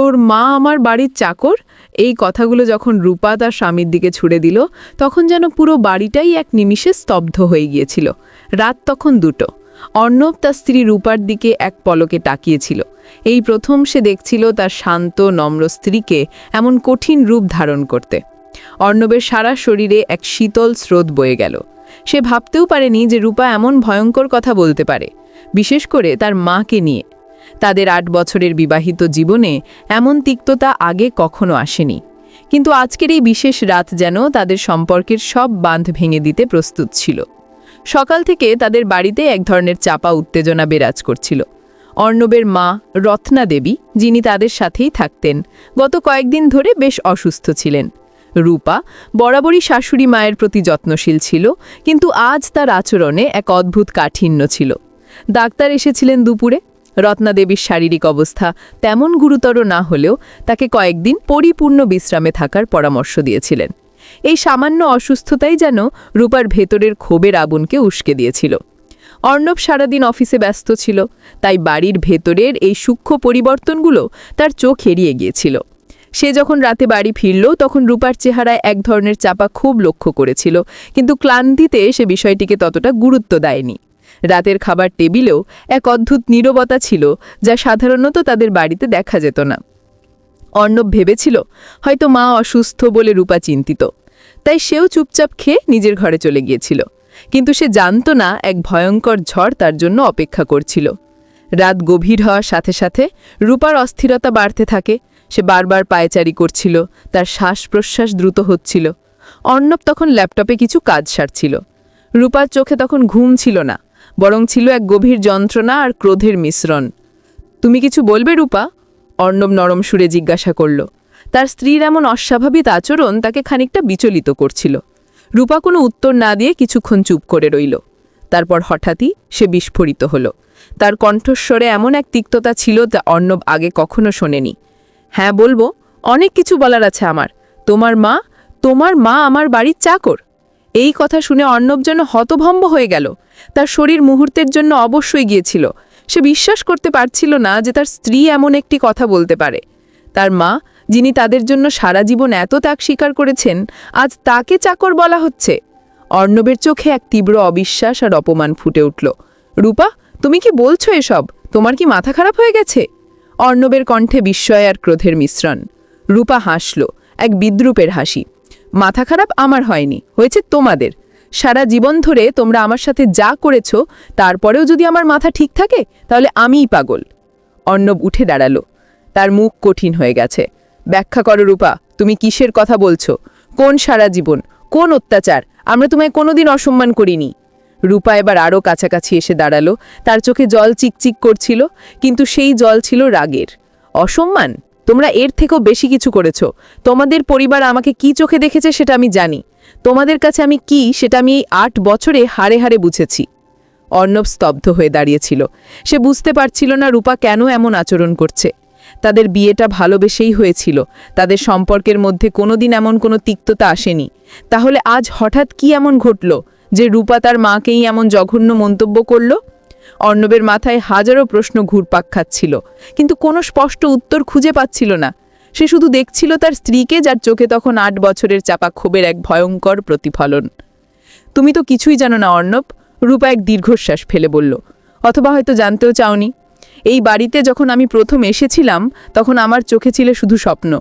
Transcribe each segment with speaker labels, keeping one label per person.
Speaker 1: তোর মা আমার বাড়ির চাকর? এই কথাগুলো যখন রূপা তার স্বামীর দিকে ছুড়ে দিল, তখন যেন পুরো বাড়িটাই এক নিমিষে স্তব্ধ হয়ে গিয়েছিল। রাত তখন দুটো। অর্ণব তার স্ত্রী রূপার দিকে এক পলকে তাকিয়েছিল। এই প্রথম সে দেখছিল তার শান্ত, নম্র স্ত্রীকে এমন কঠিন রূপ ধারণ করতে। অর্ণবের সারা শরীরে এক শীতল স্রোত বয়ে গেল। সে ভাবতেও পারেনি যে রূপা এমন ভয়ঙ্কর কথা বলতে পারে। বিশেষ করে তার মাকে নিয়ে। তাদের আট বছরের বিবাহিত জীবনে এমন তিক্ততা আগে কখনো আসেনি। কিন্তু আজকের এই বিশেষ রাত যেন তাদের সম্পর্কের সব বাঁধ ভেঙে দিতে প্রস্তুত ছিল। সকাল থেকে তাদের বাড়িতে এক ধরনের চাপা উত্তেজনা বিরাজ করছিল। অর্ণবের মা, রত্না দেবী, যিনি তাদের সাথেই থাকতেন, গত কয়েকদিন ধরে বেশ অসুস্থ ছিলেন। রূপা বরাবরই শাশুড়ি মায়ের প্রতি যত্নশীল ছিল, কিন্তু আজ তার আচরণে এক অদ্ভুত কাঠিন্য ছিল। ডাক্তার এসেছিলেন দুপুরে রত্না দেবীর শারীরিক অবস্থা তেমন গুরুতর না হলেও তাকে কয়েকদিন পরিপূর্ণ বিশ্রামে থাকার পরামর্শ দিয়েছিলেন। এই সামান্য অসুস্থতাই যেন রূপার ভেতরের ক্ষোভের আগুনকে উস্কে দিয়েছিল। অর্ণব সারাদিন অফিসে ব্যস্ত ছিল, তাই বাড়ির ভেতরের এই সূক্ষ্ম পরিবর্তনগুলো তার চোখ এড়িয়ে গিয়েছিল। সে যখন রাতে বাড়ি ফিরল, তখন রূপার চেহারায় এক ধরনের চাপা খুব লক্ষ্য করেছিল, কিন্তু ক্লান্তিতে সে বিষয়টিকে ততটা গুরুত্ব দেয়নি। রাতের খাবার টেবিলেও এক অদ্ভুত নীরবতা ছিল যা সাধারণত তাদের বাড়িতে দেখা যেত না। অর্ণব ভেবেছিল, হয়তো মা অসুস্থ বলে রূপা চিন্তিত। তাই সেও চুপচাপ খেয়ে নিজের ঘরে চলে গিয়েছিল। কিন্তু সে জানত না এক ভয়ঙ্কর ঝড় তার জন্য অপেক্ষা করছিল। রাত গভীর হওয়ার সাথে সাথে রূপার অস্থিরতা বাড়তে থাকে। সে বারবার পায়চারি করছিল, তার শ্বাস প্রশ্বাস দ্রুত হচ্ছিল। অর্ণব তখন ল্যাপটপে কিছু কাজ সারছিল। রূপার চোখে তখন ঘুম ছিল না। বরং ছিল এক গভীর যন্ত্রণা আর ক্রোধের মিশ্রণ। তুমি কিছু বলবে, রূপা? অর্ণব নরম সুরে জিজ্ঞাসা করল। তার স্ত্রীর এমন অস্বাভাবিক আচরণ তাকে খানিকটা বিচলিত করছিল। রূপা কোনো উত্তর না দিয়ে কিছুক্ষণ চুপ করে রইল। তারপর হঠাৎই সে বিস্ফোরিত হল। তার কণ্ঠস্বরে এমন এক তিক্ততা ছিল যা অর্ণব আগে কখনো শোনেনি। হ্যাঁ বলব, অনেক কিছু বলার আছে আমার। তোমার মা তোমার মা আমার বাড়ির চাকর। এই কথা শুনে অর্ণব যেন হতভম্ব হয়ে গেল। তার শরীর মুহূর্তের জন্য অবশ্যই গিয়েছিল। সে বিশ্বাস করতে পারছিল না যে তার স্ত্রী এমন একটি কথা বলতে পারে। তার মা, যিনি তাদের জন্য সারা জীবন এত ত্যাগ স্বীকার করেছেন, আজ তাকে চাকর বলা হচ্ছে। অর্ণবের চোখে এক তীব্র অবিশ্বাস আর অপমান ফুটে উঠল। রূপা, তুমি কি বলছো এসব? তোমার কি মাথা খারাপ হয়ে গেছে? অর্ণবের কণ্ঠে বিস্ময় আর ক্রোধের মিশ্রণ। রূপা হাসল, এক বিদ্রুপের হাসি। মাথা খারাপ আমার হয়নি, হয়েছে তোমাদের। সারা জীবন ধরে তোমরা আমার সাথে যা করেছ, তারপরেও যদি আমার মাথা ঠিক থাকে, তাহলে আমিই পাগল। অর্ণব উঠে দাঁড়াল। তার মুখ কঠিন হয়ে গেছে। ব্যাখ্যা করো রূপা, তুমি কিসের কথা বলছো? কোন সারা জীবন? কোন অত্যাচার? আমরা তোমায় কোনোদিন অসম্মান করিনি। রূপা এবার আরও কাছাকাছি এসে দাঁড়াল। তার চোখে জল চিকচিক করছিল, কিন্তু সেই জল ছিল রাগের। অসম্মান? তোমরা এর থেকেও বেশি কিছু করেছ। তোমাদের পরিবার আমাকে কি চোখে দেখেছে সেটা আমি জানি। তোমাদের কাছে আমি কি সেটা আমি এই আট বছরে হারে হারে বুঝেছি। অর্ণব স্তব্ধ হয়ে দাঁড়িয়েছিল। সে বুঝতে পারছিল না রূপা কেন এমন আচরণ করছে। তাদের বিয়েটা ভালোবেসেই হয়েছিল। তাদের সম্পর্কের মধ্যে কোনোদিন এমন কোনো তিক্ততা আসেনি। তাহলে আজ হঠাৎ কি এমন ঘটল যে রূপা তার মাকেই এমন জঘন্য মন্তব্য করল? অর্ণবের মাথায় হাজারো প্রশ্ন ঘুরপাক খাচ্ছিল, কিন্তু কোনো স্পষ্ট উত্তর খুঁজে পাচ্ছিল না। সে শুধু দেখছিল তার স্ত্রীকে যার চোখে তখন আট বছরের চাপা ক্ষোভের এক ভয়ঙ্কর প্রতিফলন। তুমি তো কিছুই জানো না, অর্ণব, রূপা এক দীর্ঘশ্বাস ফেলে বলল। অথবা হয়তো জানতেও চাওনি। এই বাড়িতে যখন আমি প্রথম এসেছিলাম, তখন আমার চোখে ছিল শুধু স্বপ্ন।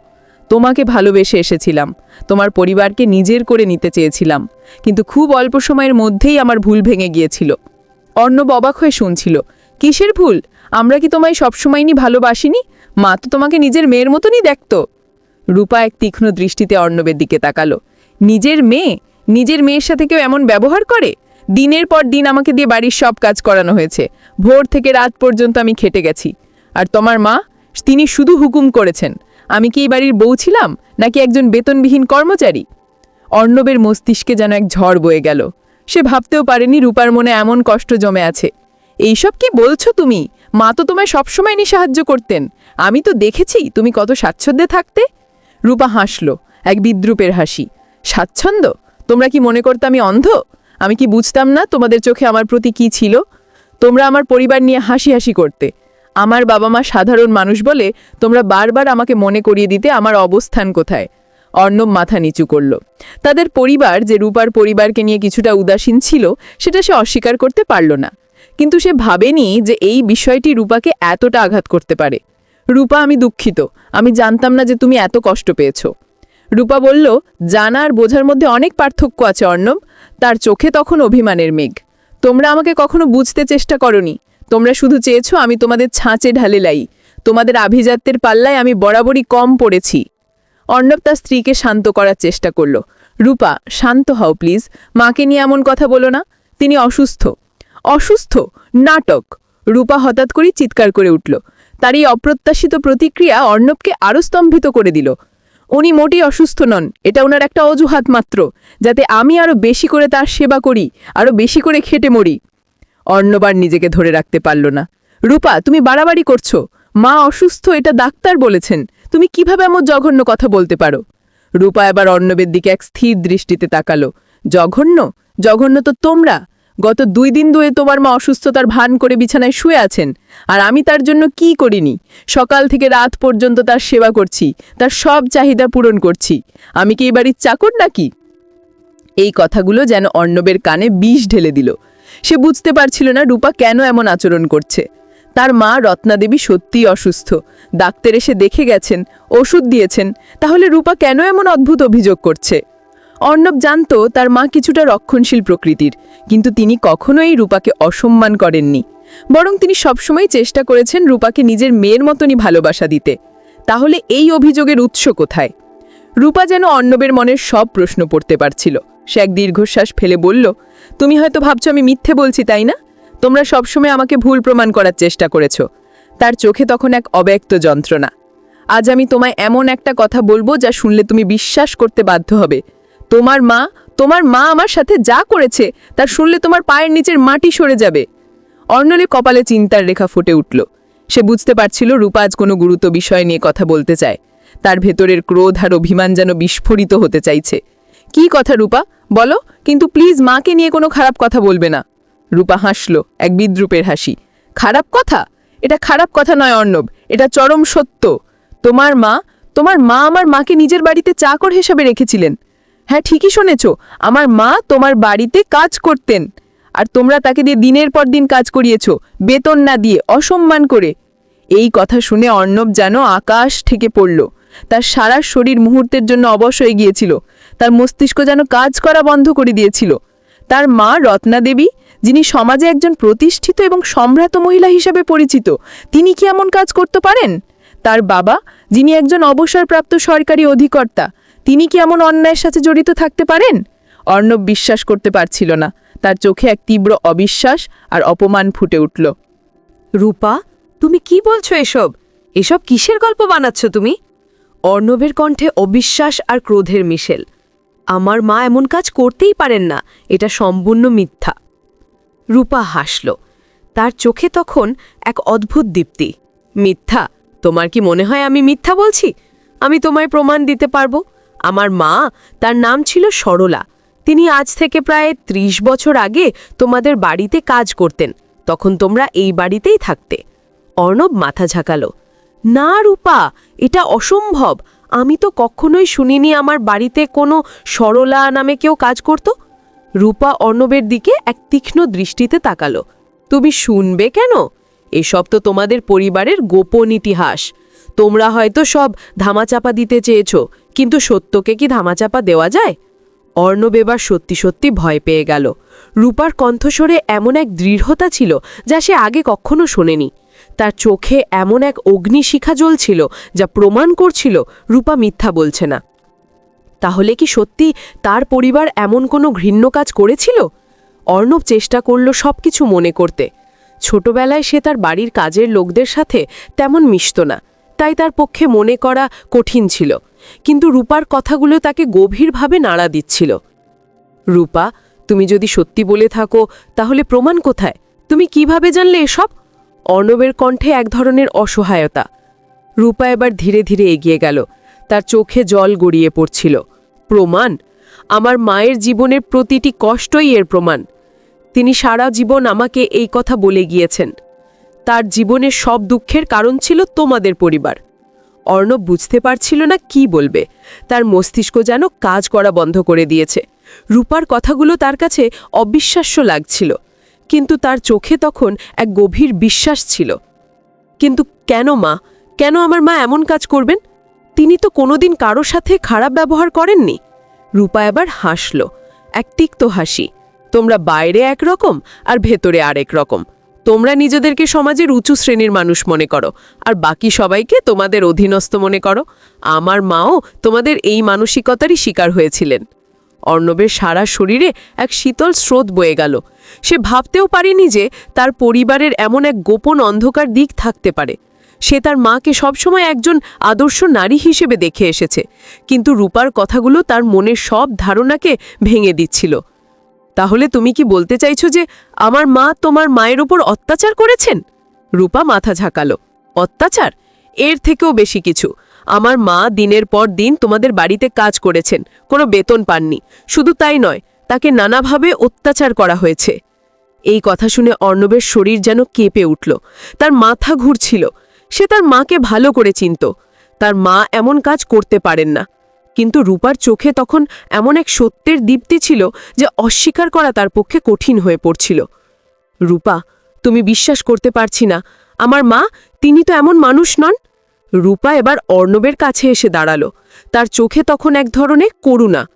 Speaker 1: তোমাকে ভালোবেসে এসেছিলাম। তোমার পরিবারকে নিজের করে নিতে চেয়েছিলাম। কিন্তু খুব অল্প সময়ের মধ্যেই আমার ভুল ভেঙে গিয়েছিল। অর্ণব অবাক হয়ে শুনছিল, কিসের ভুল? আমরা কি তোমায় সবসময়ই ভালোবাসিনি? মা তো তোমাকে নিজের মেয়ের মতনই দেখত। রূপা এক তীক্ষ্ণ দৃষ্টিতে অর্ণবের দিকে তাকালো, নিজের মেয়ে? নিজের মেয়ের সাথে কেউ এমন ব্যবহার করে? দিনের পর দিন আমাকে দিয়ে বাড়ির সব কাজ করানো হয়েছে, ভোর থেকে রাত পর্যন্ত আমি খেটে গেছি। আর তোমার মা? তিনি শুধু হুকুম করেছেন, আমি কি এই বাড়ির বউ ছিলাম, নাকি একজন বেতনবিহীন কর্মচারী? অর্ণবের মস্তিষ্কে যেন এক ঝড় বয়ে গেল। সে ভাবতেও পারেনি রূপার মনে এমন কষ্ট জমে আছে। এইসব কি বলছো তুমি? মা তো তোমায় সবসময় নি সাহায্য করতেন। আমি তো দেখেছি তুমি কত স্বাচ্ছন্দ্যে থাকতে। রূপা হাসল, এক বিদ্রুপের হাসি। স্বাচ্ছন্দ্য? তোমরা কি মনে করতে আমি অন্ধ? আমি কি বুঝতাম না তোমাদের চোখে আমার প্রতি কি ছিল? তোমরা আমার পরিবার নিয়ে হাসি হাসি করতে। আমার বাবা মা সাধারণ মানুষ বলে তোমরা বারবার আমাকে মনে করিয়ে দিতে আমার অবস্থান কোথায়? অর্ণব মাথা নিচু করল। তাদের পরিবার যে রূপার পরিবারকে নিয়ে কিছুটা উদাসীন ছিল, সেটা সে অস্বীকার করতে পারল না। কিন্তু সে ভাবেনি যে এই বিষয়টি রূপাকে এতটা আঘাত করতে পারে। রূপা, আমি দুঃখিত। আমি জানতাম না যে তুমি এত কষ্ট পেয়েছ। রূপা বলল জানা আর বোঝার মধ্যে অনেক পার্থক্য আছে, অর্ণব। তার চোখে তখন অভিমানের মেঘ। তোমরা আমাকে কখনো বুঝতে চেষ্টা করনি। তোমরা শুধু চেয়েছো আমি তোমাদের ছাঁচে ঢালে লাই। তোমাদের আভিজাত্যের পাল্লায় আমি বরাবরই কম পড়েছি। অর্ণব তার স্ত্রীকে শান্ত করার চেষ্টা করল। রূপা, শান্ত হও প্লিজ। মাকে নিয়ে এমন কথা বলো না। তিনি অসুস্থ। অসুস্থ? নাটক। রূপা হঠাৎ করে চিৎকার করে উঠল। তার এই অপ্রত্যাশিত প্রতিক্রিয়া অর্ণবকে আরও স্তম্ভিত করে দিল। উনি মোটেই অসুস্থ নন। এটা ওনার একটা অজুহাত মাত্র, যাতে আমি আরও বেশি করে তার সেবা করি, আরও বেশি করে খেটে মরি। অর্ণবার নিজেকে ধরে রাখতে পারল না। রূপা, তুমি বাড়াবাড়ি করছ। মা অসুস্থ, এটা ডাক্তার বলেছেন। তুমি কীভাবে এমন জঘন্য কথা বলতে পারো? রূপা এবার অর্ণবের দিকে এক স্থির দৃষ্টিতে তাকালো। জঘন্য? জঘন্য তো তোমরা। গত দুই দিন ধরে তোমার মা অসুস্থতার ভান করে বিছানায় শুয়ে আছেন। আর আমি তার জন্য কি করিনি? সকাল থেকে রাত পর্যন্ত তার সেবা করছি। তার সব চাহিদা পূরণ করছি। আমি কি এই বাড়ির চাকর নাকি? এই কথাগুলো যেন অর্ণবের কানে বিষ ঢেলে দিল। সে বুঝতে পারছিল না রূপা কেন এমন আচরণ করছে। তার মা রত্নাদেবী সত্যিই অসুস্থ। ডাক্তার এসে দেখে গেছেন, ওষুধ দিয়েছেন, তাহলে রূপা কেন এমন অদ্ভুত অভিযোগ করছে? অর্ণব জানত তার মা কিছুটা রক্ষণশীল প্রকৃতির, কিন্তু তিনি কখনোই রূপাকে অসম্মান করেননি। বরং তিনি সবসময় চেষ্টা করেছেন রূপাকে নিজের মেয়ের মতনই ভালোবাসা দিতে। তাহলে এই অভিযোগের উৎস কোথায়? রূপা যেন অর্ণবের মনের সব প্রশ্ন পড়তে পারছিল। সে এক দীর্ঘশ্বাস ফেলে বলল, তুমি হয়তো ভাবছ আমি মিথ্যে বলছি, তাই না? তোমরা সবসময় আমাকে ভুল প্রমাণ করার চেষ্টা করেছ। তার চোখে তখন এক অব্যক্ত যন্ত্রণা। আজ আমি তোমায় এমন একটা কথা বলব যা শুনলে তুমি বিশ্বাস করতে বাধ্য হবে। তোমার মা তোমার মা আমার সাথে যা করেছে, তা শুনলে তোমার পায়ের নিচের মাটি সরে যাবে। অর্ণলে কপালে চিন্তার রেখা ফুটে উঠল। সে বুঝতে পারছিল রূপা আজ কোনো গুরুত্ব বিষয় নিয়ে কথা বলতে চায়। তার ভেতরের ক্রোধ আর অভিমান যেন বিস্ফোরিত হতে চাইছে। কি কথা রূপা? বলো, কিন্তু প্লিজ মাকে নিয়ে কোনো খারাপ কথা বলবে না। রূপা হাসল, এক বিদ্রুপের হাসি। খারাপ কথা? এটা খারাপ কথা নয়, অর্ণব। এটা চরম সত্য। তোমার মা তোমার মা আমার মাকে নিজের বাড়িতে চাকর হিসেবে রেখেছিলেন। হ্যাঁ ঠিকই শুনেছ। আমার মা তোমার বাড়িতে কাজ করতেন। আর তোমরা তাকে দিয়ে দিনের পর দিন কাজ করিয়েছ, বেতন না দিয়ে, অসম্মান করে। এই কথা শুনে অর্ণব যেন আকাশ থেকে পড়ল। তার সারা শরীর মুহূর্তের জন্য অবশ হয়ে গিয়েছিল। তার মস্তিষ্ক যেন কাজ করা বন্ধ করে দিয়েছিল। তার মা রত্না দেবী যিনি সমাজে একজন প্রতিষ্ঠিত এবং সম্ভ্রাত মহিলা হিসাবে পরিচিত, তিনি কি এমন কাজ করতে পারেন? তার বাবা, যিনি একজন অবসরপ্রাপ্ত সরকারি অধিকর্তা, তিনি কি এমন অন্যায়ের সাথে জড়িত থাকতে পারেন? অর্ণব বিশ্বাস করতে পারছিল না। তার চোখে এক তীব্র অবিশ্বাস আর অপমান ফুটে উঠল।
Speaker 2: রূপা, তুমি কি বলছো এসব? এসব কিসের গল্প বানাচ্ছ তুমি? অর্ণবের কণ্ঠে অবিশ্বাস আর ক্রোধের মিশেল। আমার মা এমন কাজ করতেই পারেন না। এটা সম্পূর্ণ মিথ্যা। রূপা হাসল। তার চোখে তখন এক অদ্ভুত দীপ্তি। মিথ্যা, তোমার কি মনে হয় আমি মিথ্যা বলছি? আমি তোমায় প্রমাণ দিতে পারব। আমার মা, তার নাম ছিল সরলা। তিনি আজ থেকে প্রায় ত্রিশ বছর আগে তোমাদের বাড়িতে কাজ করতেন। তখন তোমরা এই বাড়িতেই থাকতে। অর্ণব মাথা ঝাঁকালো। না রূপা, এটা অসম্ভব। আমি তো কখনোই শুনিনি আমার বাড়িতে কোনো সরলা নামে কেউ কাজ করত। রূপা অর্ণবের দিকে এক তীক্ষ্ণ দৃষ্টিতে তাকালো। তুমি শুনবে কেন? এসব তো তোমাদের পরিবারের গোপন ইতিহাস। তোমরা হয়তো সব ধামাচাপা দিতে চেয়েছ, কিন্তু সত্যকে কি ধামাচাপা দেওয়া যায়? অর্ণব এবার সত্যি সত্যি ভয় পেয়ে গেল। রূপার কণ্ঠস্বরে এমন এক দৃঢ়তা ছিল যা সে আগে কখনো শোনেনি। তার চোখে এমন এক অগ্নিশিখা জ্বলছিল যা প্রমাণ করছিল রূপা মিথ্যা বলছে না। তাহলে কি সত্যি তার পরিবার এমন কোনো ঘৃণ্য কাজ করেছিল? অর্ণব চেষ্টা করল সবকিছু মনে করতে। ছোটবেলায় সে তার বাড়ির কাজের লোকদের সাথে তেমন মিশত না, তাই তার পক্ষে মনে করা কঠিন ছিল। কিন্তু রূপার কথাগুলো তাকে গভীরভাবে নাড়া দিচ্ছিল। রূপা, তুমি যদি সত্যি বলে থাকো, তাহলে প্রমাণ কোথায়? তুমি কীভাবে জানলে এসব? অর্ণবের কণ্ঠে এক ধরনের অসহায়তা। রূপা এবার ধীরে ধীরে এগিয়ে গেল। তার চোখে জল গড়িয়ে পড়ছিল। প্রমাণ? আমার মায়ের জীবনের প্রতিটি কষ্টই এর প্রমাণ। তিনি সারা জীবন আমাকে এই কথা বলে গিয়েছেন। তার জীবনের সব দুঃখের কারণ ছিল তোমাদের পরিবার। অর্ণব বুঝতে পারছিল না কি বলবে। তার মস্তিষ্ক যেন কাজ করা বন্ধ করে দিয়েছে। রূপার কথাগুলো তার কাছে অবিশ্বাস্য লাগছিল। কিন্তু তার চোখে তখন এক গভীর বিশ্বাস ছিল। কিন্তু কেন মা? কেন আমার মা এমন কাজ করবেন? তিনি তো কোনোদিন কারও সাথে খারাপ ব্যবহার করেননি। রূপা এবার হাসল, এক তিক্ত হাসি। তোমরা বাইরে একরকম আর ভেতরে আরেক রকম। তোমরা নিজেদেরকে সমাজের উঁচু শ্রেণির মানুষ মনে করো, আর বাকি সবাইকে তোমাদের অধীনস্থ মনে করো। আমার মাও তোমাদের এই মানসিকতারই শিকার হয়েছিলেন। অর্ণবের সারা শরীরে এক শীতল স্রোত বয়ে গেল। সে ভাবতেও পারেনি যে তার পরিবারের এমন এক গোপন অন্ধকার দিক থাকতে পারে। সে তার মাকে সবসময় একজন আদর্শ নারী হিসেবে দেখে এসেছে। কিন্তু রূপার কথাগুলো তার মনের সব ধারণাকে ভেঙে দিচ্ছিল। তাহলে তুমি কি বলতে চাইছো যে আমার মা তোমার মায়ের ওপর অত্যাচার করেছেন? রূপা মাথা ঝাঁকালো। অত্যাচার? এর থেকেও বেশি কিছু। আমার মা দিনের পর দিন তোমাদের বাড়িতে কাজ করেছেন, কোনো বেতন পাননি। শুধু তাই নয়, তাকে নানাভাবে অত্যাচার করা হয়েছে। এই কথা শুনে অর্ণবের শরীর যেন কেঁপে উঠল। তার মাথা ঘুরছিল। সে তার মাকে ভালো করে চিনত। তার মা এমন কাজ করতে পারেন না। কিন্তু রূপার চোখে তখন এমন এক সত্যের দীপ্তি ছিল যে অস্বীকার করা তার পক্ষে কঠিন হয়ে পড়ছিল। রূপা, তুমি বিশ্বাস করতে পারছি না। আমার মা, তিনি তো এমন মানুষ নন। রূপা এবার অর্ণবের কাছে এসে দাঁড়াল। তার চোখে তখন এক ধরনের করুণা।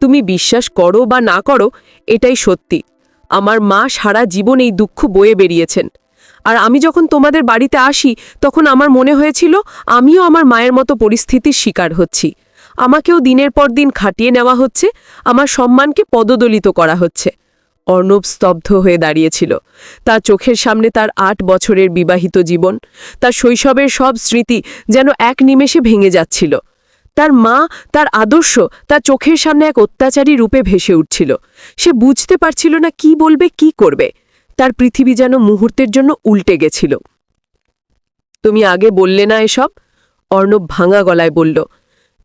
Speaker 2: তুমি বিশ্বাস করো বা না করো, এটাই সত্যি। আমার মা সারা জীবন এই দুঃখ বয়ে বেরিয়েছেন। আর আমি যখন তোমাদের বাড়িতে আসি, তখন আমার মনে হয়েছিল আমিও আমার মায়ের মতো পরিস্থিতির শিকার হচ্ছি। আমাকেও দিনের পর দিন খাটিয়ে নেওয়া হচ্ছে, আমার সম্মানকে পদদলিত করা হচ্ছে। অর্ণব স্তব্ধ হয়ে দাঁড়িয়েছিল। তার চোখের সামনে তার আট বছরের বিবাহিত জীবন, তার শৈশবের সব স্মৃতি যেন এক নিমেষে ভেঙে যাচ্ছিল। তার মা, তার আদর্শ, তার চোখের সামনে এক অত্যাচারী রূপে ভেসে উঠছিল। সে বুঝতে পারছিল না কি বলবে, কি করবে। তার পৃথিবী যেন মুহূর্তের জন্য উল্টে গেছিল। তুমি আগে বললে না এসব? অর্ণব ভাঙা গলায় বলল,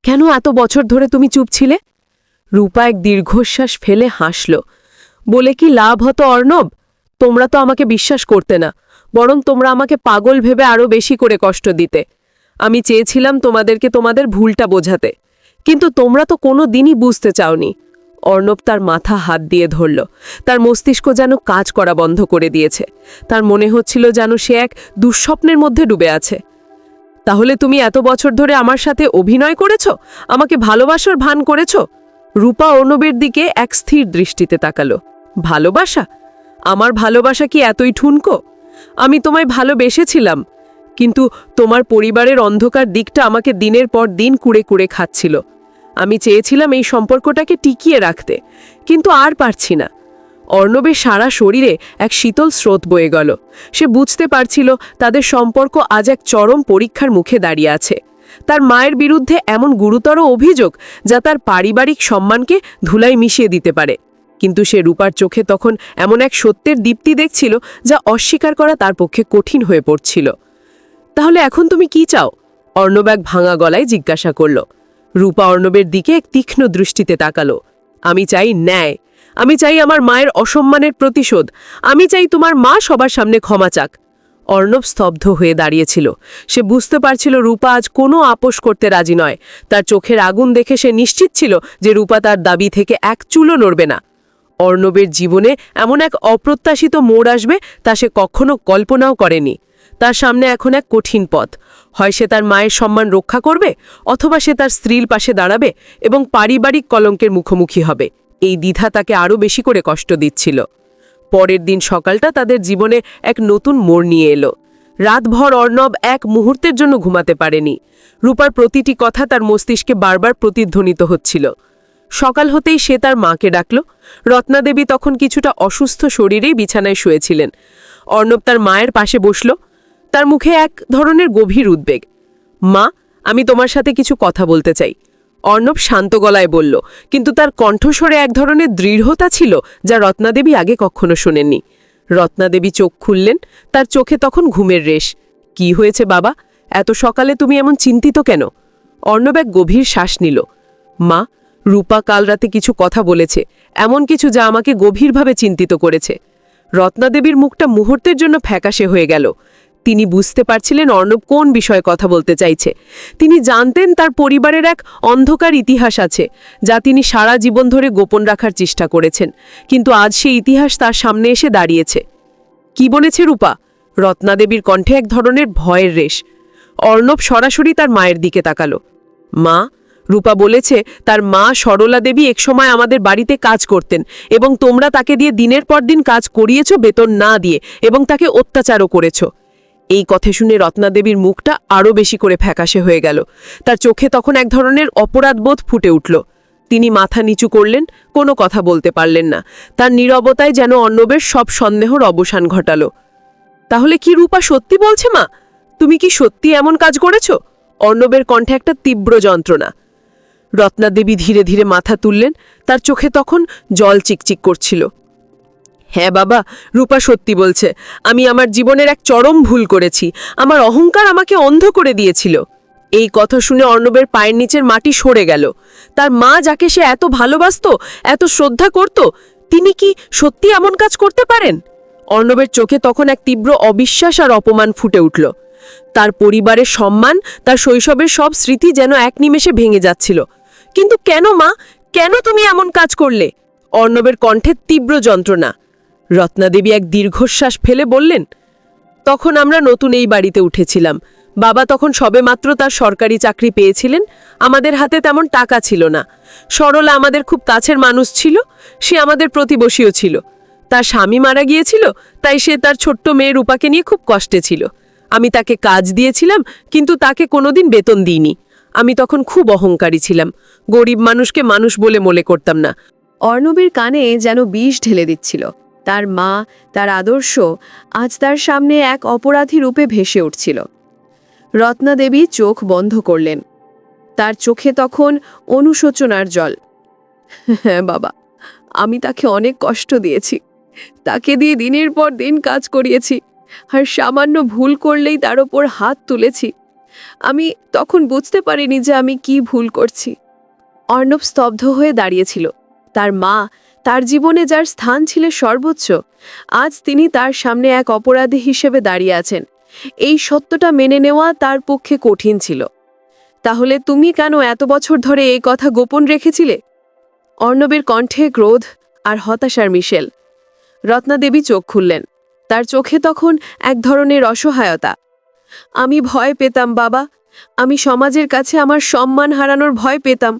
Speaker 2: কেন এত বছর ধরে তুমি চুপ ছিলে? রূপা এক দীর্ঘশ্বাস ফেলে হাসল, বলে কি লাভ হতো অর্ণব? তোমরা তো আমাকে বিশ্বাস করতে না, বরং তোমরা আমাকে পাগল ভেবে আরও বেশি করে কষ্ট দিতে। আমি চেয়েছিলাম তোমাদেরকে তোমাদের ভুলটা বোঝাতে, কিন্তু তোমরা তো কোনো দিনই বুঝতে চাওনি। অর্ণব তার মাথা হাত দিয়ে ধরল। তার মস্তিষ্ক যেন কাজ করা বন্ধ করে দিয়েছে। তার মনে হচ্ছিল যেন সে এক দুঃস্বপ্নের মধ্যে ডুবে আছে। তাহলে তুমি এত বছর ধরে আমার সাথে অভিনয় করেছ? আমাকে ভালোবাসার ভান করেছ? রূপা অর্ণবের দিকে এক স্থির দৃষ্টিতে তাকালো। ভালোবাসা? আমার ভালোবাসা কি এতই ঠুনকো? আমি তোমায় ভালোবেসেছিলাম, কিন্তু তোমার পরিবারের অন্ধকার দিকটা আমাকে দিনের পর দিন কুড়ে কুড়ে খাচ্ছিল। আমি চেয়েছিলাম এই সম্পর্কটাকে টিকিয়ে রাখতে, কিন্তু আর পারছি না। অর্ণবের সারা শরীরে এক শীতল স্রোত বয়ে গেল। সে বুঝতে পারছিল তাদের সম্পর্ক আজ এক চরম পরীক্ষার মুখে দাঁড়িয়ে আছে। তার মায়ের বিরুদ্ধে এমন গুরুতর অভিযোগ যা তার পারিবারিক সম্মানকে ধুলাই মিশিয়ে দিতে পারে। কিন্তু সে রূপার চোখে তখন এমন এক সত্যের দীপ্তি দেখছিল যা অস্বীকার করা তার পক্ষে কঠিন হয়ে পড়ছিল। তাহলে এখন তুমি কি চাও? অর্ণব এক ভাঙা গলায় জিজ্ঞাসা করল। রূপা অর্ণবের দিকে এক তীক্ষ্ণ দৃষ্টিতে তাকালো। আমি চাই ন্যায়। আমি চাই আমার মায়ের অসম্মানের প্রতিশোধ। আমি চাই তোমার মা সবার সামনে ক্ষমা চাক। অর্ণব স্তব্ধ হয়ে দাঁড়িয়েছিল। সে বুঝতে পারছিল রূপা আজ কোনো আপোষ করতে রাজি নয়। তার চোখের আগুন দেখে সে নিশ্চিত ছিল যে রূপা তার দাবি থেকে এক চুলো নড়বে না। অর্ণবের জীবনে এমন এক অপ্রত্যাশিত মোড় আসবে তা সে কখনো কল্পনাও করেনি। তার সামনে এখন এক কঠিন পথ। হয় সে তার মায়ের সম্মান রক্ষা করবে, অথবা সে তার স্ত্রীর পাশে দাঁড়াবে এবং পারিবারিক কলঙ্কের মুখোমুখি হবে। এই দ্বিধা তাকে আরও বেশি করে কষ্ট দিচ্ছিল। পরের দিন সকালটা তাদের জীবনে এক নতুন মোড় নিয়ে এলো। রাতভর অর্ণব এক মুহূর্তের জন্য ঘুমাতে পারেনি। রূপার প্রতিটি কথা তার মস্তিষ্কে বারবার প্রতিধ্বনিত হচ্ছিল। সকাল হতেই সে তার মাকে ডাকল। রত্নাদেবী তখন কিছুটা অসুস্থ শরীরেই বিছানায় শুয়েছিলেন। অর্ণব তার মায়ের পাশে বসল। তার মুখে এক ধরনের গভীর উদ্বেগ। মা, আমি তোমার সাথে কিছু কথা বলতে চাই। অর্ণব শান্ত গলায় বলল। কিন্তু তার কণ্ঠস্বরে এক ধরনের দৃঢ়তা ছিল যা রত্নাদেবী আগে কখনো শোনেননি। রত্নাদেবী চোখ খুললেন। তার চোখে তখন ঘুমের রেশ। কি হয়েছে বাবা? এত সকালে তুমি এমন চিন্তিত কেন? অর্ণব এক গভীর শ্বাস নিল। মা রূপা কাল রাতে কিছু কথা বলেছে, এমন কিছু যা আমাকে গভীরভাবে চিন্তিত করেছে। রত্নাদেবীর মুখটা মুহূর্তের জন্য ফ্যাকাশে হয়ে গেল।
Speaker 3: তিনি বুঝতে পারছিলেন অর্ণব কোন বিষয়ে কথা বলতে চাইছে। তিনি জানতেন তার পরিবারের এক অন্ধকার ইতিহাস আছে, যা তিনি সারা জীবন ধরে গোপন রাখার চেষ্টা করেছেন, কিন্তু আজ সেই ইতিহাস তার সামনে এসে দাঁড়িয়েছে। কি বলেছে রূপা? রত্নাদেবীর কণ্ঠে এক ধরনের ভয়ের রেশ। অর্ণব সরাসরি তার মায়ের দিকে তাকালো। মা রূপা বলেছে, তার মা সরলা দেবী একসময় আমাদের বাড়িতে কাজ করতেন এবং তোমরা তাকে দিয়ে দিনের পর দিন কাজ করিয়েছ, বেতন না দিয়ে, এবং তাকে অত্যাচারও করেছ। এই কথা শুনে রত্নাদেবীর মুখটা আরও বেশি করে ফ্যাকাশে হয়ে গেল। তার চোখে তখন এক ধরনের অপরাধবোধ ফুটে উঠল। তিনি মাথা নিচু করলেন, কোনো কথা বলতে পারলেন না। তার নীরবতায় যেন অন্নবের সব সন্দেহর অবসান ঘটালো। তাহলে কি রূপা সত্যি বলছে মা? তুমি কি সত্যি এমন কাজ করেছ? অর্ণবের কণ্ঠে একটা তীব্র যন্ত্রণা। রত্নাদেবী ধীরে ধীরে মাথা তুললেন, তার চোখে তখন জল চিকচিক করছিল। হ্যাঁ বাবা, রূপা সত্যি বলছে, আমি আমার জীবনের এক চরম ভুল করেছি, আমার অহংকার আমাকে অন্ধ করে দিয়েছিল। এই কথা শুনে অর্ণবের পায়ের নিচের মাটি সরে গেল। তার মা যাকে সে এত ভালোবাসতো, এত শ্রদ্ধা করত, তিনি কি সত্যি এমন কাজ করতে পারেন? অর্ণবের চোখে তখন এক তীব্র অবিশ্বাস আর অপমান ফুটে উঠল। তার পরিবারের সম্মান, তার শৈশবের সব স্মৃতি যেন এক নিমেষে ভেঙে যাচ্ছিল। কিন্তু কেন মা? কেন তুমি এমন কাজ করলে? অর্ণবের কণ্ঠে তীব্র যন্ত্রণা। রত্নাদেবী এক দীর্ঘশ্বাস ফেলে বললেন, তখন আমরা নতুন এই বাড়িতে উঠেছিলাম। বাবা তখন সবেমাত্র তার সরকারি চাকরি পেয়েছিলেন। আমাদের হাতে তেমন টাকা ছিল না। সরলা আমাদের খুব কাছের মানুষ ছিল। সে আমাদের প্রতিবেশীও ছিল। তার স্বামী মারা গিয়েছিল, তাই সে তার ছোট্ট মেয়ে রূপাকে নিয়ে খুব কষ্টে ছিল। আমি তাকে কাজ দিয়েছিলাম, কিন্তু তাকে কোনোদিন বেতন দিইনি। আমি তখন খুব অহংকারী ছিলাম। গরিব মানুষকে মানুষ বলে মনে করতাম না।
Speaker 2: অর্ণবের কানে যেন বিষ ঢেলে দিচ্ছিল। তার মা, তার আদর্শ আজ তার সামনে এক অপরাধী রূপে ভেসে উঠছিল। রত্নাদেবী চোখ বন্ধ করলেন। তার চোখে তখন অনুশোচনার জল। হ্যাঁ বাবা, আমি তাকে অনেক কষ্ট দিয়েছি। তাকে দিয়ে দিনের পর দিন কাজ করিয়েছি। আর সামান্য ভুল করলেই তার ওপর হাত তুলেছি। আমি তখন বুঝতে পারিনি যে আমি কি ভুল করছি। অর্ণব স্তব্ধ হয়ে দাঁড়িয়েছিল। তার মা, তার জীবনে যার স্থান ছিল সর্বোচ্চ, আজ তিনি তার সামনে এক অপরাধী হিসেবে দাঁড়িয়ে আছেন। এই সত্যটা মেনে নেওয়া তার পক্ষে কঠিন ছিল। তাহলে তুমি কেন এত বছর ধরে এই কথা গোপন রেখেছিলে? অর্ণবের কণ্ঠে ক্রোধ আর হতাশার মিশেল। রত্নাদেবী চোখ খুললেন। তার চোখে তখন এক ধরনের অসহায়তা। আমি ভয় পেতাম, বাবা। আমি সমাজের কাছে আমার সম্মান হারানোর ভয় পেতাম।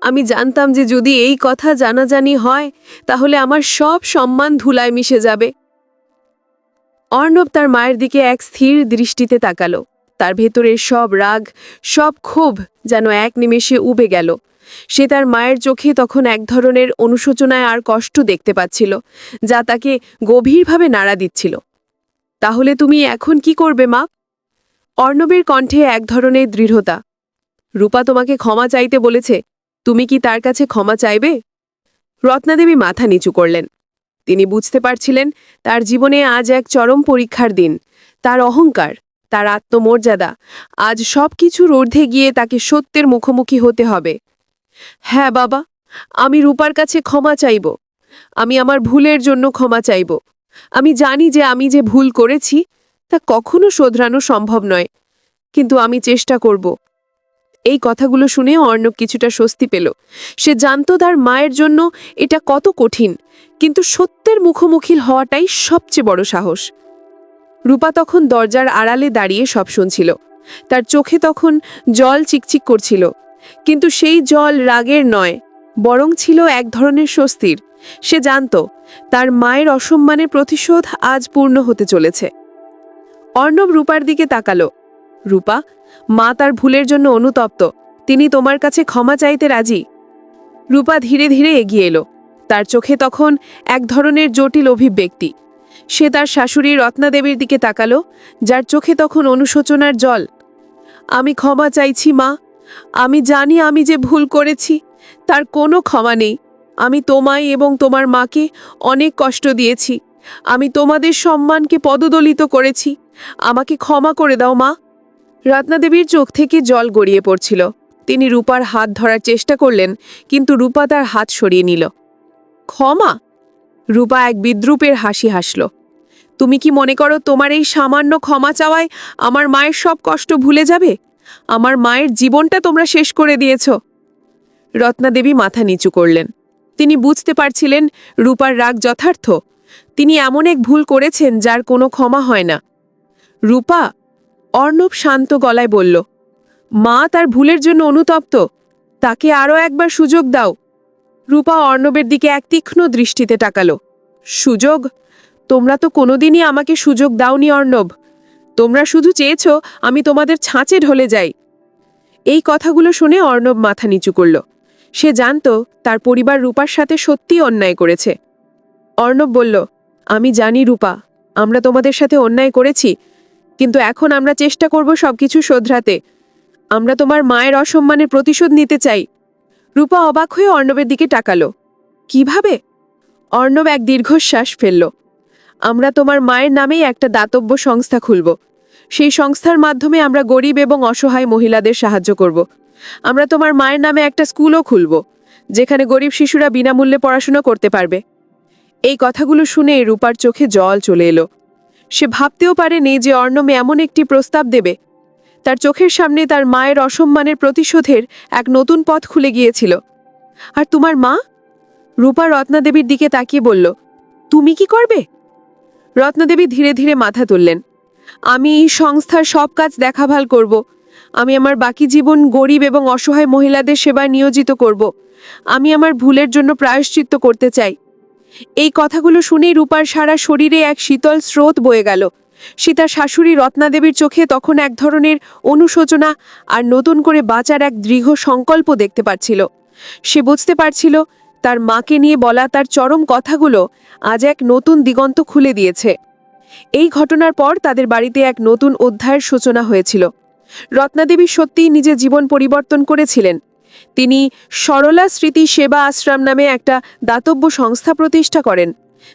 Speaker 2: আমি জানতাম যে যদি এই কথা জানাজানি হয়, তাহলে আমার সব সম্মান ধুলায় মিশে যাবে। অর্ণব তার মায়ের দিকে এক স্থির দৃষ্টিতে তাকালো। তার ভেতরের সব রাগ, সব ক্ষোভ যেন এক নিমেষে উবে গেল। সে তার মায়ের চোখে তখন এক ধরনের অনুশোচনায় আর কষ্ট দেখতে পাচ্ছিল, যা তাকে গভীরভাবে নাড়া দিচ্ছিল। তাহলে তুমি এখন কি করবে, মা? অর্ণবের কণ্ঠে এক ধরনের দৃঢ়তা। রূপা তোমাকে ক্ষমা চাইতে বলেছে, তুমি কি তার কাছে ক্ষমা চাইবে? রত্নাদেবী মাথা নিচু করলেন। তিনি বুঝতে পারছিলেন, তার জীবনে আজ এক চরম পরীক্ষার দিন। তার অহংকার, তার আত্মমর্যাদা, আজ সব কিছুর ঊর্ধ্বে গিয়ে তাকে সত্যের মুখোমুখি হতে হবে। হ্যাঁ বাবা, আমি রূপার কাছে ক্ষমা চাইব। আমি আমার ভুলের জন্য ক্ষমা চাইব। আমি জানি যে আমি যে ভুল করেছি তা কখনো শোধরানো সম্ভব নয়। কিন্তু আমি চেষ্টা করব। এই কথাগুলো শুনে অর্ণব কিছুটা স্বস্তি পেল। সে জানত তার মায়ের জন্য এটা কত কঠিন, কিন্তু সত্যের মুখোমুখি হওয়াটাই সবচেয়ে বড় সাহস। রূপা তখন দরজার আড়ালে দাঁড়িয়ে সব শুনছিল। তার চোখে তখন জল চিকচিক করছিল। কিন্তু সেই জল রাগের নয়, বরং ছিল এক ধরনের স্বস্তির। সে জানত, তার মায়ের অসম্মানের প্রতিশোধ আজ পূর্ণ হতে চলেছে। অর্ণব রূপার দিকে তাকালো। রূপা, মা তার ভুলের জন্য অনুতপ্ত। তিনি তোমার কাছে ক্ষমা চাইতে রাজি। রূপা ধীরে ধীরে এগিয়ে এলো। তার চোখে তখন এক ধরনের জটিল অভিব্যক্তি। সে তার শাশুড়ি রত্নাদেবীর দিকে তাকালো, যার চোখে তখন অনুশোচনার জল। আমি ক্ষমা চাইছি, মা। আমি জানি আমি যে ভুল করেছি, তার কোনো ক্ষমা নেই। আমি তোমায় এবং তোমার মাকে অনেক কষ্ট দিয়েছি। আমি তোমাদের সম্মানকে পদদলিত করেছি। আমাকে ক্ষমা করে দাও, মা। রত্নাদেবীর চোখ থেকে জল গড়িয়ে পড়ছিল। তিনি রূপার হাত ধরার চেষ্টা করলেন, কিন্তু রূপা তার হাত সরিয়ে নিল। ক্ষমা? রূপা এক বিদ্রুপের হাসি হাসল। তুমি কি মনে করো তোমার এই সামান্য ক্ষমা চাওয়ায় আমার মায়ের সব কষ্ট ভুলে যাবে? আমার মায়ের জীবনটা তোমরা শেষ করে দিয়েছ। রত্নাদেবী মাথা নিচু করলেন। তিনি বুঝতে পারছিলেন রূপার রাগ যথার্থ। তিনি এমন এক ভুল করেছেন যার কোনো ক্ষমা হয় না। রূপা, অর্ণব শান্ত গলায় বলল, মা তার ভুলের জন্য অনুতপ্ত। তাকে আরও একবার সুযোগ দাও। রূপা অর্ণবের দিকে এক তীক্ষ্ণ দৃষ্টিতে তাকালো। সুযোগ? তোমরা তো কোনোদিনই আমাকে সুযোগ দাওনি, অর্ণব। তোমরা শুধু চেয়েছ আমি তোমাদের ছাঁচে ঢলে যাই। এই কথাগুলো শুনে অর্ণব মাথা নিচু করল। সে জানত তার পরিবার রূপার সাথে সত্যিই অন্যায় করেছে। অর্ণব বলল, আমি জানি রূপা, আমরা তোমাদের সাথে অন্যায় করেছি। কিন্তু এখন আমরা চেষ্টা করব সবকিছু শোধরাতে। আমরা তোমার মায়ের অসম্মানের প্রতিশোধ নিতে চাই। রূপা অবাক হয়ে অর্ণবের দিকে তাকালো। কীভাবে? অর্ণব এক দীর্ঘশ্বাস ফেলল। আমরা তোমার মায়ের নামেই একটা দাতব্য সংস্থা খুলব। সেই সংস্থার মাধ্যমে আমরা গরিব এবং অসহায় মহিলাদের সাহায্য করব। আমরা তোমার মায়ের নামে একটা স্কুলও খুলব, যেখানে গরিব শিশুরা বিনামূল্যে পড়াশোনা করতে পারবে। এই কথাগুলো শুনে রূপার চোখে জল চলে এলো। সে ভাবতেও পারেনি যে অর্ণবে এমন একটি প্রস্তাব দেবে। তার চোখের সামনে তার মায়ের অসম্মানের প্রতিশোধের এক নতুন পথ খুলে গিয়েছিল। আর তোমার মা? রূপা রত্নাদেবীর দিকে তাকিয়ে বলল, তুমি কি করবে? রত্নাদেবী ধীরে ধীরে মাথা তুললেন, আমি এই সংস্থার সব কাজ দেখাভাল করব। আমি আমার বাকি জীবন গরিব এবং অসহায় মহিলাদের সেবায় নিয়োজিত করব। আমি আমার ভুলের জন্য প্রায়শ্চিত্ত করতে চাই। এই কথাগুলো শুনেই রূপার সারা শরীরে এক শীতল স্রোত বয়ে গেল। সে তার শাশুড়ি রত্নাদেবীর চোখে তখন এক ধরনের অনুশোচনা আর নতুন করে বাঁচার এক দৃঢ় সংকল্প দেখতে পাচ্ছিল সে বুঝতে পারছিল তার মাকে নিয়ে বলা তার চরম কথাগুলো আজ এক নতুন দিগন্ত খুলে দিয়েছে। এই ঘটনার পর তাদের বাড়িতে এক নতুন অধ্যায়ের সূচনা হয়েছিল। রত্নাদেবী সত্যিই নিজের জীবন পরিবর্তন করেছিলেন। তিনি সরলা স্মৃতি সেবা আশ্রম নামে একটা দাতব্য সংস্থা প্রতিষ্ঠা করেন,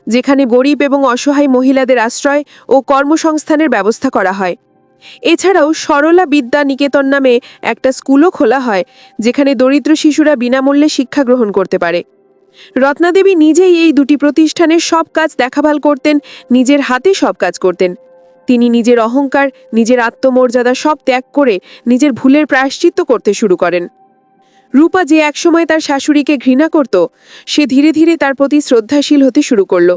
Speaker 2: যেখানে গরিব এবং অসহায় মহিলাদের আশ্রয় ও কর্মসংস্থানের ব্যবস্থা করা হয়। এছাড়াও সরলা বিদ্যা নিকেতন নামে একটা স্কুলও খোলা হয়, যেখানে দরিদ্র শিশুরা বিনামূল্যে শিক্ষা গ্রহণ করতে পারে। রত্নাদেবী নিজেই এই দুটি প্রতিষ্ঠানের সব কাজ দেখাভাল করতেন, নিজের হাতে সব কাজ করতেন। তিনি নিজের অহংকার, নিজের আত্মমর্যাদা সব ত্যাগ করে নিজের ভুলের প্রায়শ্চিত্ত করতে শুরু করেন। রূপা যে একসময় তার শাশুড়িকে ঘৃণা করত, সে ধীরে ধীরে তার প্রতি শ্রদ্ধাশীল হতে শুরু করল।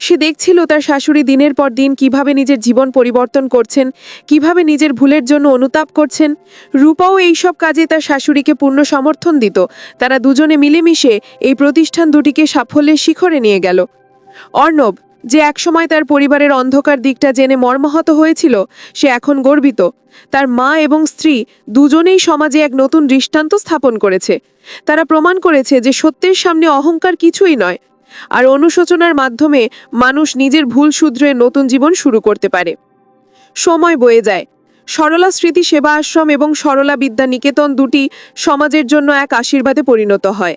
Speaker 2: সে দেখছিল তার শাশুড়ি দিনের পর দিন কীভাবে নিজের জীবন পরিবর্তন করছেন, কীভাবে নিজের ভুলের জন্য অনুতাপ করছেন। রূপাও এইসব কাজে তার শাশুড়িকে পূর্ণ সমর্থন দিত। তারা দুজনে মিলেমিশে এই প্রতিষ্ঠান দুটিকে সাফল্যের শিখরে নিয়ে গেল। অর্ণব যে একসময় তার পরিবারের অন্ধকার দিকটা জেনে মর্মাহত হয়েছিল, সে এখন গর্বিত। তার মা এবং স্ত্রী দুজনেই সমাজে এক নতুন দৃষ্টান্ত স্থাপন করেছে। তারা প্রমাণ করেছে যে সত্যের সামনে অহংকার কিছুই নয়, আর অনুশোচনার মাধ্যমে মানুষ নিজের ভুল শুধরে নতুন জীবন শুরু করতে পারে। সময় বয়ে যায়। সরলা স্মৃতি সেবা আশ্রম এবং সরলা বিদ্যা নিকেতন দুটি সমাজের জন্য এক আশীর্বাদে পরিণত হয়।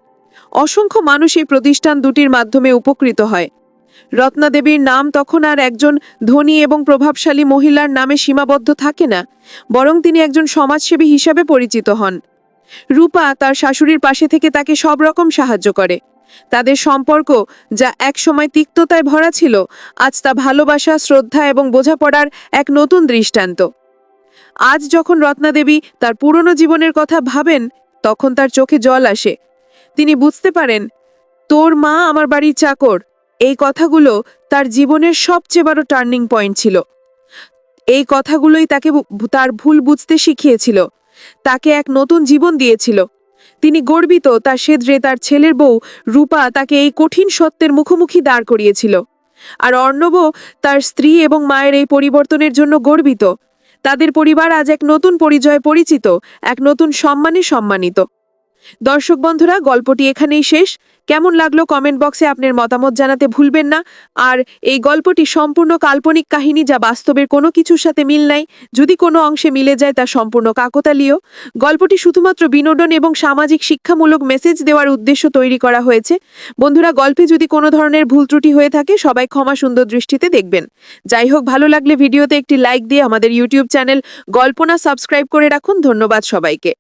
Speaker 2: অসংখ্য মানুষ এই প্রতিষ্ঠান দুটির মাধ্যমে উপকৃত হয়। রত্নাদেবীর নাম তখন আর একজন ধনী এবং প্রভাবশালী মহিলার নামে সীমাবদ্ধ থাকে না, বরং তিনি একজন সমাজসেবী হিসাবে পরিচিত হন। রূপা তার শাশুড়ির পাশে থেকে তাকে সব রকম সাহায্য করে। তাদের সম্পর্ক যা একসময় তিক্ততায় ভরা ছিল, আজ তা ভালোবাসা, শ্রদ্ধা এবং বোঝাপড়ার এক নতুন দৃষ্টান্ত। আজ যখন রত্নাদেবী তার পুরনো জীবনের কথা ভাবেন, তখন তার চোখে জল আসে। তিনি বুঝতে পারেন, তোর মা আমার বাড়ির চাকর। এই কথাগুলো তার জীবনের সবচেয়ে বড় টার্নিং পয়েন্ট ছিল। এই কথাগুলোই তাকে তার ভুল বুঝতে শিখিয়েছিল। তাকে এক নতুন জীবন দিয়েছিল। তিনি গর্বিত তার সেদ্রে তার ছেলের বউ রূপা তাকে এই কঠিন সত্যের মুখোমুখি দাঁড় করিয়েছিল। আর অর্ণব তার স্ত্রী এবং মায়ের এই পরিবর্তনের জন্য গর্বিত। তাদের পরিবার আজ এক নতুন পরিচয়ে পরিচিত, এক নতুন সম্মানে সম্মানিত। দর্শক বন্ধুরা, গল্পটি এখানেই শেষ। কেমন লাগল কমেন্ট বক্সে আপনার মতামত জানাতে ভুলবেন না। আর এই গল্পটি সম্পূর্ণ কাল্পনিক কাহিনী যা বাস্তবের কোনো কিছুর সাথে মিল নাই। যদি কোনো অংশে মিলে যায় তা সম্পূর্ণ কাকতালীয়। গল্পটি শুধুমাত্র বিনোদন এবং সামাজিক শিক্ষামূলক মেসেজ দেওয়ার উদ্দেশ্য তৈরি করা হয়েছে। বন্ধুরা, গল্পে যদি কোনো ধরনের ভুল ত্রুটি হয়ে থাকে, সবাই ক্ষমা সুন্দর দৃষ্টিতে দেখবেন। যাই হোক, ভালো লাগলে ভিডিওতে একটি লাইক দিয়ে আমাদের ইউটিউব চ্যানেল গল্পনা সাবস্ক্রাইব করে রাখুন। ধন্যবাদ সবাইকে।